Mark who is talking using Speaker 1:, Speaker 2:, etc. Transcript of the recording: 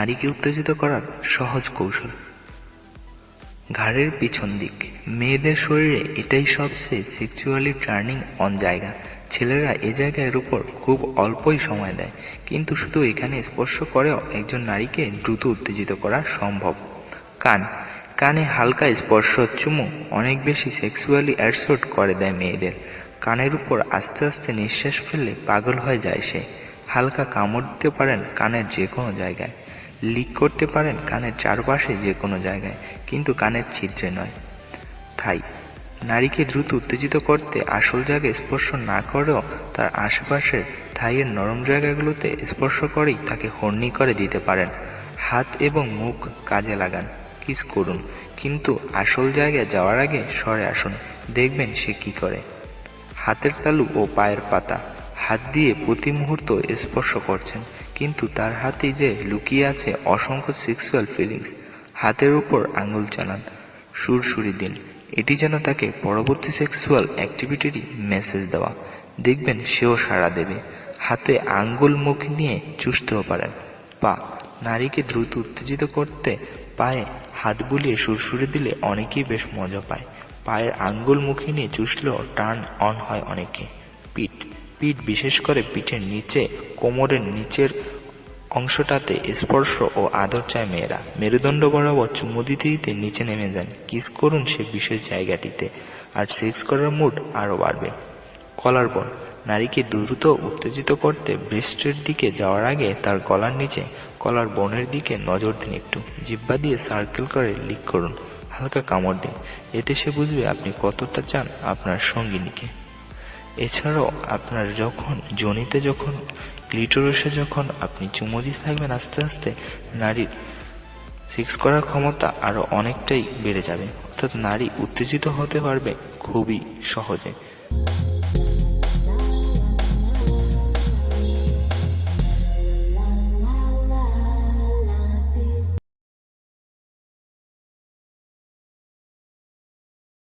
Speaker 1: নারীকে উত্তেজিত করার সহজ কৌশল। ঘাড়ের পিছন দিক। মেয়েদের শরীরে এটাই সবচেয়ে সেক্সুয়ালি টার্নিং অন জায়গা। ছেলেরা এ জায়গার উপর খুব অল্পই সময় দেয়। কিন্তু শুধু এখানে স্পর্শ করেও একজন নারীকে দ্রুত উত্তেজিত করা সম্ভব। কান। কানে হালকা স্পর্শ চুমু অনেক বেশি সেক্সুয়ালি অ্যাডসোট করে দেয় মেয়েদের। কানের উপর আস্তে আস্তে নিঃশ্বাস ফেললে পাগল হয়ে যায় সে। হালকা কামড় দিতে পারেন কানের যে কোনো জায়গায়। লিক করতে পারেন কানের চারপাশে যে কোনো জায়গায়, কিন্তু কানের ছিদ্রে নয়। থাই নারীকে দ্রুত উত্তেজিত করতে আসল জায়গায় স্পর্শ না করেও তার আশেপাশের থাইয়ের নরম জায়গাগুলোতে স্পর্শ করেই তাকে হর্নি করে দিতে পারেন। হাত এবং মুখ কাজে লাগান, কিস করুন, কিন্তু আসল জায়গায় যাওয়ার আগে সরে আসুন, দেখবেন সে কি করে। হাতের তালু ও পায়ের পাতা, হাত দিয়ে প্রতি মুহূর্ত স্পর্শ করছেন। কিন্তু তার হাতে যে লুকিয়ে আছে অসংখ্য সেক্সুয়াল ফিলিংস হাতের উপর আঙুল চালান সুরসুরি দিন। এটি যেন তাকে পরবর্তী সেক্সুয়াল অ্যাক্টিভিটিরই মেসেজ দেওয়া। দেখবেন সেও সাড়া দেবে। হাতে আঙ্গুল মুখ নিয়ে চুষতেও পারেন। পা, নারীকে দ্রুত উত্তেজিত করতে পায়ে হাত বুলিয়ে সুরসুরি দিলে অনেকেই বেশ মজা পায়। পায়ের আঙ্গুল মুখে নিয়ে চুষলেও টার্ন অন হয় অনেকে। পিঠ, বিশেষ করে পিঠের নিচে, কোমরের নিচের অংশটাতে স্পর্শ ও আদর চায় মেয়েরা। মেরুদণ্ড বরাবর চুমু দিতে নিচে নেমে যান। কিস করুন সে বিশেষ জায়গাটিতে, আর সেক্স করার মুড আরও বাড়বে। কলার বোন, নারীকে দ্রুত উত্তেজিত করতে ব্রেস্টের দিকে যাওয়ার আগে তার গলার নিচে, কলার বনের দিকে নজর দিন একটু। জিব্বা দিয়ে সার্কেল করে লিক করুন। হালকা কামড় দিন। এতে সে বুঝবে আপনি কতটা চান আপনার সঙ্গিনীকে। এছাড়াও আপনার যখন, জনিতে যখন, ক্লিটোরসে যখন আপনি চুমো দিতে থাকবেন আস্তে আস্তে, নারীর সেক্স করার ক্ষমতা আরও অনেকটাই বেড়ে যাবে। অর্থাৎ নারী উত্তেজিত হতে পারবে খুবই সহজে।